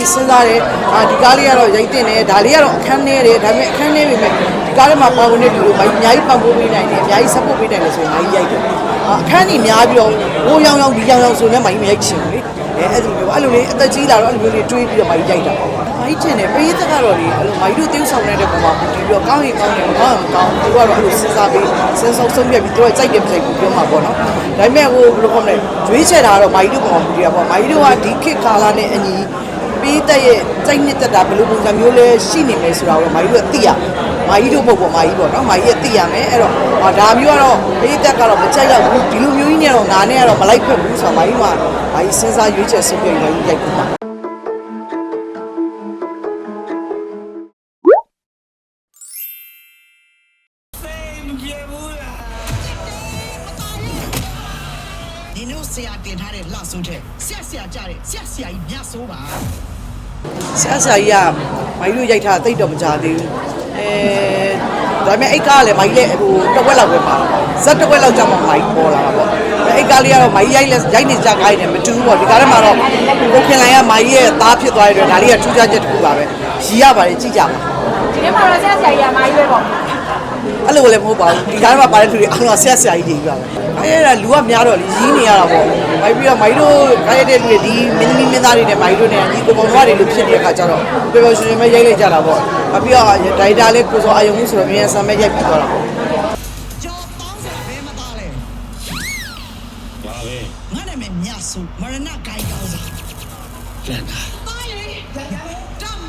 ကြီးစဉ်းစားတယ်အာဒီကားလေးကတော့ရိုက်တင်တယ်ဒါလေးကတော့အခန်းနေတယ်ဒါပေမဲ့အခန်းနေပေမဲ့ဒီကားထဲမှာပါဝင်တဲ့လူတွေမာကြီးအများကြီးပံ့ပိုးပေးနိုင်တယ်အများကြီး support ပေးနိုင်တယ်ဆိုရင်မာကြီးရိုက်တယ်အာအခန်းကြီးများပြီးတော့ဟိုးရောင်ရောင်ဒီရောင်ရောင်ဆိုရင်မာကြီးမရိုက်ချင်ဘူးလေအဲအဲ့လိုမျိုးအဲ့လိုလေးအသက်ကြီးလာတော့အဲ့လိုမျိုးလေးတွေးပြီးတော့မာကြီးရိုက်တာပေါ့မာကြီးချင်တယ်ပရိသတ်ကတော့လေအဲ့လိုမာကြီးတို့တင်းဆောင်နေတဲ့ပုံမှာဒီပြီးတော့ကောင်းရင်ကောင်းတယ်မကောင်းရင်မကောင်းဘူးသူကတော့အဲ့လိုစဉ်းစားပြီးစဉ်းစားဆုံးဖြတ်ပြီးသူကကြိုက်တယ်မကြိုက်ဘူးပြောမှာပေါ့နော်ဒါပေမဲ့ဟိုဘယ်လိုခေါ်မလဲရွေးချယ်တာကတော့မာကြီးတို့ပုံမှာမူတည်တာပေါ့မာကြီးတို့ကဒီခေတ်ကာလနဲ့အညီ ပေးတဲ့ရဲ့စိုက်နှစ်သက်တာဘယ်လိုပုံစံမျိုးလဲရှိနေမယ်ဆိုတာကိုမာကြီးတို့သိရမာကြီးတို့ပုံပေါ်မာကြီးပေါ့နော်မာကြီးကသိရမယ်အဲ့တော့ဟာဒါမျိုးကတော့ပေးသက်ကတော့မကြိုက်တော့ဘူးဒီလိုမျိုးကြီးနဲ့တော့ငါနဲ့ကတော့မလိုက်ဖက်ဘူးဆိုတာမာကြီးကမာကြီးစဉ်းစားရွေးချယ်ဆုံးဖြတ်ပြီးရိုက်ကူတာဒီနို့ဆရာတင်ထားတဲ့လှဆိုးတဲ့ဆက်ဆရာကြတဲ့ဆက်ဆရာကြီးမြတ်ဆိုးပါ ဆရာဆရာကြီးကမာကြီးတို့ရိုက်ထားတိတ်တော့မကြသေးဘူးအဲဒါပေမဲ့အိတ်ကားကလည်းမာကြီးလည်းဟိုတစ်ဝက်လောက်ပဲပါဇက်တစ်ဝက်လောက်ကြာမှမာကြီးပေါ်လာတာပေါ့အိတ်ကားလေးကတော့မာကြီးရိုက်လဲရိုက်နေကြကားနေမတူဘူးပေါ့ဒီကားထဲမှာတော့ကိုခင်လိုင်ကမာကြီးရဲ့သားဖြစ်သွားတဲ့အတွက်ဒါလေးကထူးခြားချက်တစ်ခုပါပဲရီရပါတယ်ကြည့်ကြပါဒီနေ့မှာတော့ဆရာဆရာကြီးအမားကြီးပဲပေါ့အဲ့လိုလည်းမဟုတ်ပါဘူးဒီကားထဲမှာပါတဲ့လူတွေအားလုံးဆက်ဆရာကြီးတွေကြီးပါပဲ အဲ့ဒါလူကများတော့လေရီးနေရတာပေါ့မိုက်ပြီးတော့မိုက်တို့ခိုင်းတဲ့လူတွေဒီမင်းသမီးမင်းသားတွေနဲ့မိုက်တို့နဲ့ဒီကိုပုံတော်တွေလို့ဖြစ်နေတဲ့ခါကျတော့ပျော်ပျော်ရွှင်ရွှင်ပဲရိုက်လိုက်ကြတာပေါ့အပြီးတော့ဒိုင်တာလေးကိုစောအာယုံမှုဆိုတော့မြန်ဆန်မဲ့ရိုက်ပြီးတော့တာပေါ့ကြော်တောင်းစရာဘယ်မသားလဲပါပဲငါနာမည်မြတ်ဆိုးမရဏဂိုင်းကောင်းစားလန်ကာပါလေတ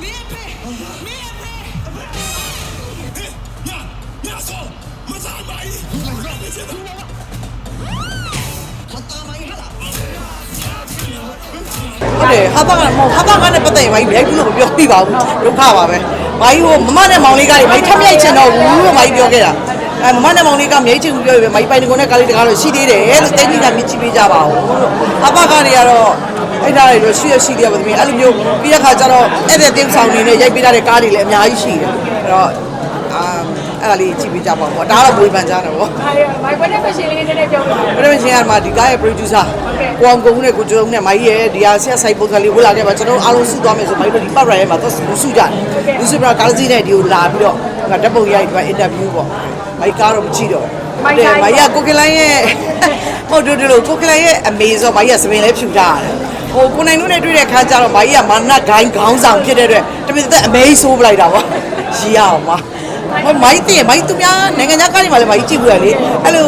မင်းပဲမင်းပဲညညဆောမစားမိုင်းလာရမယ်ချင်တာ ဟတ်တာမိုင်းဟလာဟုတ်တယ်ဟာတာကမဟုတ်ဟာတာကလည်းပတ်သက်ရင်မိုက်ရိုက်ဘူးလို့မပြောပြပါဘူးဒုက္ခပါပဲမိုက်ဟိုမမနဲ့မောင်လေးကလေမိုက်ထပ်မြိုက်ချင်တော့ဘူးလို့မိုက်ပြောခဲ့တာအဲမမနဲ့မောင်လေးကမြိတ်ချင်ဘူးပြောရပဲမိုက်ပိုင်တကုန်းနဲ့ကားလေးတကားတော့ရှိသေးတယ်လို့တိတ်တိတ်ကမြစ်ကြည့်ပေးကြပါဦးလို့ဟာတာကတွေကတော့အဲ့ဒါတွေတော့ရှိရရှိသေးတယ်ဗောသမီးအဲ့လိုမျိုးပြီးတဲ့ခါကျတော့အဲ့တဲ့တင်းဆောင်နေနဲ့ရိုက်ပေးထားတဲ့ကားတွေလည်းအများကြီးရှိတယ်အဲ့တော့အာ အဲ့ဒါလေးကြည့်ပေးကြပါဦးပေါ့ဒါကတော့ဝေဖန်ကြတယ်ဗော။အဲဒီမိုက်ကွက်တဲ့ဖရှင်လေးနည်းနည်းပြောပြပါပထမချင်းကမှဒီကားရဲ့ producer ကိုအောင်ကုန်းနဲ့ကိုကျော်ုံနဲ့မိုင်းရဲ့ဒီဟာဆက်ဆိုင်ပုံစံလေးဝလာခဲ့ပါကျွန်တော်အားလုံးစုသွားမယ်ဆိုမိုင်းတို့ဒီပတ်ရိုင်ရဲ့မှာတော့လူစုကြတယ်လူစုပြကားစီးနဲ့ဒီကိုလာပြီးတော့ဓာတ်ပုံရိုက်ပြီးအင်တာဗျူးပေါ့မိုင်းကားတော့မကြည့်တော့မိုင်းကကိုကလိုင်းရဲ့ဟုတ်တယ်လို့ကိုကလိုင်းရဲ့အမေဆိုမိုင်းကစပင်လေးဖြူထားတယ်ဟိုကိုနိုင်တို့နဲ့တွေ့တဲ့ခါကျတော့မိုင်းကမာနဂိုင်းခေါင်းဆောင်ဖြစ်တဲ့အတွက်တမင်သက်အမေဆိုးပလိုက်တာပေါ့ရီရအောင်ပါဟို မိုင်းတင်မိုင်းသူများနိုင်ငံခြားကားတွေမှာလည်းမိုင်းကြည့်ဘူးလေအဲ့လို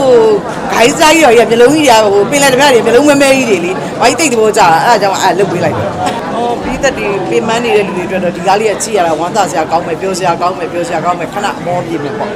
ဂိုင်းစားကြီးရောရမျိုးလုံးကြီးတွေဟိုပင်လယ်တပြားတွေမျိုးလုံးမဲမဲကြီးတွေလေမိုင်းတိတ်တဘောကြတာအဲ့ဒါကြောင့်အဲ့လုတ်ပေးလိုက်တယ်ဟောပြီးသက်ဒီပင်မနေတဲ့လူတွေအတွက်တော့ဒီကားလေးကကြည့်ရတာဝမ်းသာစရာကောင်းမယ်ပြောစရာကောင်းမယ်ပြောစရာကောင်းမယ်ခဏအမောပြေမယ်ပေါ့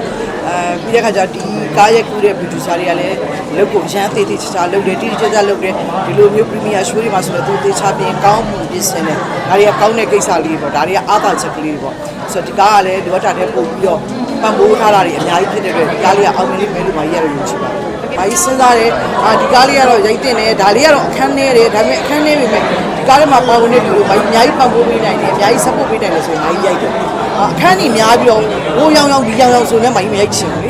အဲပြီးတဲ့ခါကျဒီကားရဲ့ကူတဲ့ producer တွေကလည်းလုတ်ကိုရမ်းသေးသေးချာချာလုတ်တယ်တိတိကျကျလုတ်တယ်ဒီလိုမျိုး premier show တွေမှာဆိုတော့သူသေချာပြင်ကောင်းမှုပြင်ဆင်တယ်ဒါတွေကကောင်းတဲ့ကိစ္စလေးပေါ့ဒါတွေကအားသာချက်ကလေးပေါ့ဆိုတော့ဒီကားကလည်းလိုအပ်တာတဲ့ပို့ပြီးတော့ ပံ့ပိုးထားတာတွေအများကြီးဖြစ်တဲ့အတွက်ဒီကားလေးကအောင်မြင်လိမ့်မယ်လို့မကြီးရလို့ယူချင်ပါတယ်။ဘာကြီးစဉ်းစားတယ်အာဒီကားလေးကတော့ရိုက်တင်တယ်ဒါလေးကတော့အခန်းနေတယ်ဒါပေမဲ့အခန်းနေပေမဲ့ဒီကားထဲမှာပါဝင်တဲ့လူတွေဘာကြီးအများကြီးပံ့ပိုးပေးနိုင်တယ်အများကြီး support ပေးနိုင်တယ်ဆိုရင်ဘာကြီးရိုက်တယ်။အာအခန်းကြီးများပြီးတော့ဟိုးရောင်ရောင်ဒီရောင်ရောင်ဆိုရင်ဘာကြီးမရိုက်ချင်ဘူး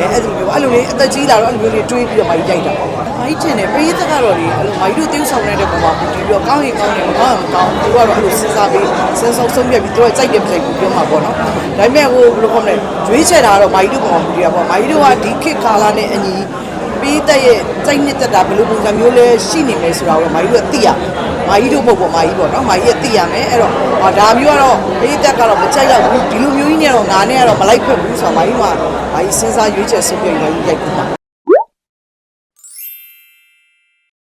လေ။အဲအဲ့လိုမျိုးအဲ့လိုလေးအသက်ကြီးလာတော့အဲ့လိုမျိုးလေးတွေးပြီးတော့ဘာကြီးရိုက်တာပေါ့။ဘာကြီးချင်တယ်ပရိသတ်ကတော့လေအဲ့လိုဘာကြီးတို့တင်းဆောင်နေတဲ့ပုံမှာဒီပြီးတော့ကောင်းရင်ကောင်းတယ်မကောင်းရင်မကောင်းဘူးသူကတော့အဲ့လိုစဉ်းစားပြီးစဉ်းစားဆုံးဖြတ်ပြီးသူကကြိုက်တယ်မကြိုက်ဘူးပြောမှာပေါ့နော်။ဒါပေမဲ့ဟိုဘယ်လိုခေါ်မလဲရွေးချယ်တာကတော့ဘာကြီးတို့ပုံမှာမူတည်တာပေါ့။ဘာကြီးတို့ကဒီခေတ်ကာလနဲ့အညီပေးတဲ့ရဲ့စိုက်နှစ်သက်တာဘယ်လိုပုံစံမျိုးလဲရှိနေမယ်ဆိုတာကိုမာကြီးတို့ကသိရမာကြီးတို့ပုံပေါ်မာကြီးပေါ့နော်မာကြီးကသိရမယ်အဲ့တော့ဟာဒါမျိုးကတော့ပေးသက်ကတော့မကြိုက်တော့ဘူးဒီလိုမျိုးကြီးနဲ့တော့ ငါနဲ့ကတော့မလိုက်ဖက်ဘူးဆိုတာမာကြီးကမာကြီးစဉ်းစားရွေးချယ်ဆုံးဖြတ်ပြီးရိုက်ကူတာ